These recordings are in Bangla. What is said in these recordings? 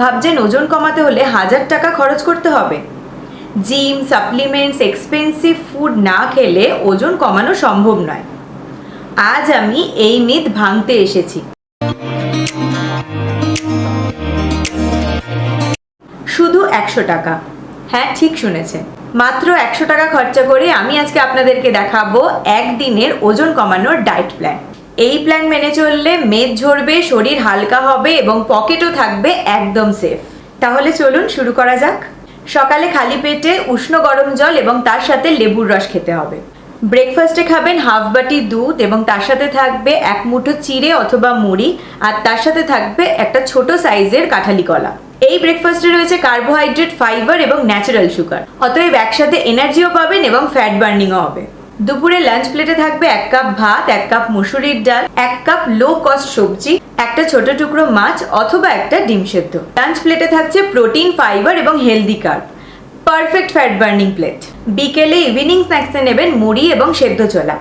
ভাবছেন ওজন কমাতে হলে হাজার টাকা খরচ করতে হবে। জিম, সাপ্লিমেন্টস, এক্সপেন্সিভ ফুড না খেলে ওজন কমানো সম্ভব নয়। আজ আমি এই মিথ ভাঙতে এসেছি। শুধু একশো টাকা। হ্যাঁ ঠিক শুনেছেন। মাত্র একশো টাকা খরচা করে আমি আজকে আপনাদেরকে দেখাবো একদিনের ওজন কমানোর ডায়েট প্ল্যান। এই প্ল্যান মেনে চললে মেদ ঝরবে, শরীর হালকা হবে এবং পকেটও থাকবে একদম সেফ তাহলে চলুন শুরু করা যাক। সকালে খালি পেটে উষ্ণ গরম জল এবং তার সাথে লেবুর রস খেতে হবে। ব্রেকফাস্টে খাবেন হাফ বাটি দুধ এবং তার সাথে থাকবে এক মুঠো চিড়ে অথবা মুড়ি আর তার সাথে থাকবে একটা ছোট সাইজের কাঁঠালি কলা। এই ব্রেকফাস্টে রয়েছে কার্বোহাইড্রেট ফাইবার এবং ন্যাচারাল সুগার অতএব একসাথে এনার্জিও পাবেন এবং ফ্যাট বার্নিংও হবে। দুপুরে লাঞ্চ প্লেটে থাকবে এক কাপ ভাত, এক কাপ মুসুরির ডাল, এক কাপ লো কস্ট সবজি, একটা ছোট টুকরো মাছ অথবা একটা ডিম সেদ্ধ। লাঞ্চ প্লেটে থাকছে প্রোটিন ফাইবার এবং healthy carb perfect fat burning plate বিকেলে ইভিনিং স্ন্যাক্সে নেবেন মুড়ি এবং সেদ্ধ ছোলা।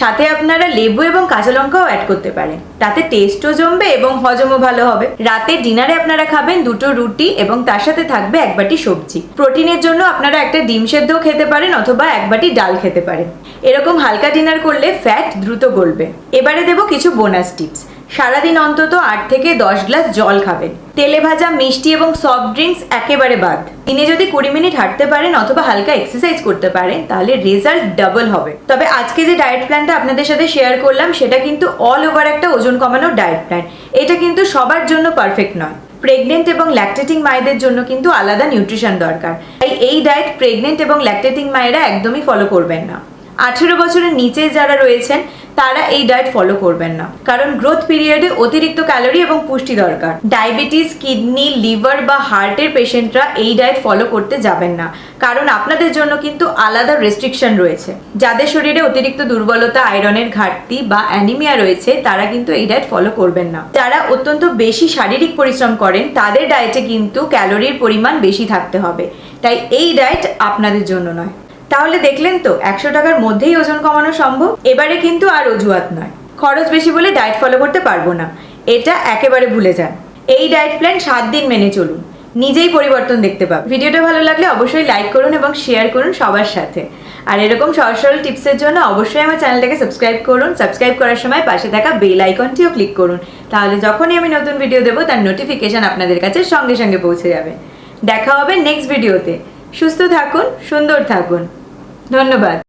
সাথে আপনারা লেবু এবং কাঁচা লঙ্কাও অ্যাড করতে পারেন। তাতে টেস্টও জমবে এবং হজমও ভালো হবে। রাতে ডিনারে আপনারা খাবেন দুটো রুটি এবং তার সাথে থাকবে এক বাটি সবজি। প্রোটিনের জন্য আপনারা একটা ডিম সেদ্ধও খেতে পারেন অথবা এক বাটি ডাল খেতে পারেন। এরকম হালকা ডিনার করলে ফ্যাট দ্রুত গলবে। এবারে দেবো কিছু বোনাস টিপস সারাদিন অন্তত আট থেকে দশ গ্লাস জল খাবেন। তেলে ভাজা মিষ্টি এবং সফট ড্রিঙ্কস একেবারে বাদ। দিনে যদি কুড়ি মিনিট হাঁটতে পারেন অথবা হালকা এক্সারসাইজ করতে পারেন, তাহলে রেজাল্ট ডাবল হবে। তবে আজকে যে ডায়েট প্ল্যানটা আপনাদের সাথে শেয়ার করলাম, সেটা কিন্তু অল ওভার একটা ওজন কমানোর ডায়েট প্ল্যান এটা কিন্তু সবার জন্য পারফেক্ট নয়। প্রেগনেন্ট এবং ল্যাকটেটিং মায়েদের জন্য কিন্তু আলাদা নিউট্রিশন দরকার। তাই এই ডায়েট প্রেগনেন্ট এবং ল্যাকটেটিং মায়েরা একদমই ফলো করবেন না। আঠেরো বছরের নিচে যারা রয়েছেন, তারা এই ডায়েট ফলো করবেন না। কারণ গ্রোথ পিরিয়ডে অতিরিক্ত ক্যালোরি এবং পুষ্টি দরকার। ডায়াবেটিস কিডনি লিভার বা হার্টের পেশেন্টরা এই ডায়েট ফলো করতে যাবেন না। কারণ আপনাদের জন্য কিন্তু আলাদা রেস্ট্রিকশন রয়েছে। যাদের শরীরে অতিরিক্ত দুর্বলতা আয়রনের ঘাটতি বা অ্যানিমিয়া রয়েছে, তারা কিন্তু এই ডায়েট ফলো করবেন না। যারা অত্যন্ত বেশি শারীরিক পরিশ্রম করেন, তাদের ডায়েটে কিন্তু ক্যালোরির পরিমাণ বেশি থাকতে হবে। তাই এই ডায়েট আপনাদের জন্য নয়। তাহলে দেখলেন তো, একশো টাকার মধ্যেই ওজন কমানো সম্ভব? এবারে কিন্তু আর অজুহাত নয়। খরচ বেশি বলে ডায়েট ফলো করতে পারব না। এটা একেবারে ভুলে যান। এই ডায়েট প্ল্যান সাত দিন মেনে চলুন। নিজেই পরিবর্তন দেখতে পাবেন। ভিডিওটা ভালো লাগলে অবশ্যই লাইক করুন এবং শেয়ার করুন সবার সাথে। আর এরকম সহজ সরল টিপসের জন্য অবশ্যই আমার চ্যানেলটাকে সাবস্ক্রাইব করুন। সাবস্ক্রাইব করার সময় পাশে থাকা বেল আইকনটিও ক্লিক করুন। তাহলে যখনই আমি নতুন ভিডিও দেবো, তার নোটিফিকেশন আপনাদের কাছে সঙ্গে সঙ্গে পৌঁছে যাবে। দেখা হবে নেক্সট ভিডিওতে। সুস্থ থাকুন, সুন্দর থাকুন। ধন্যবাদ।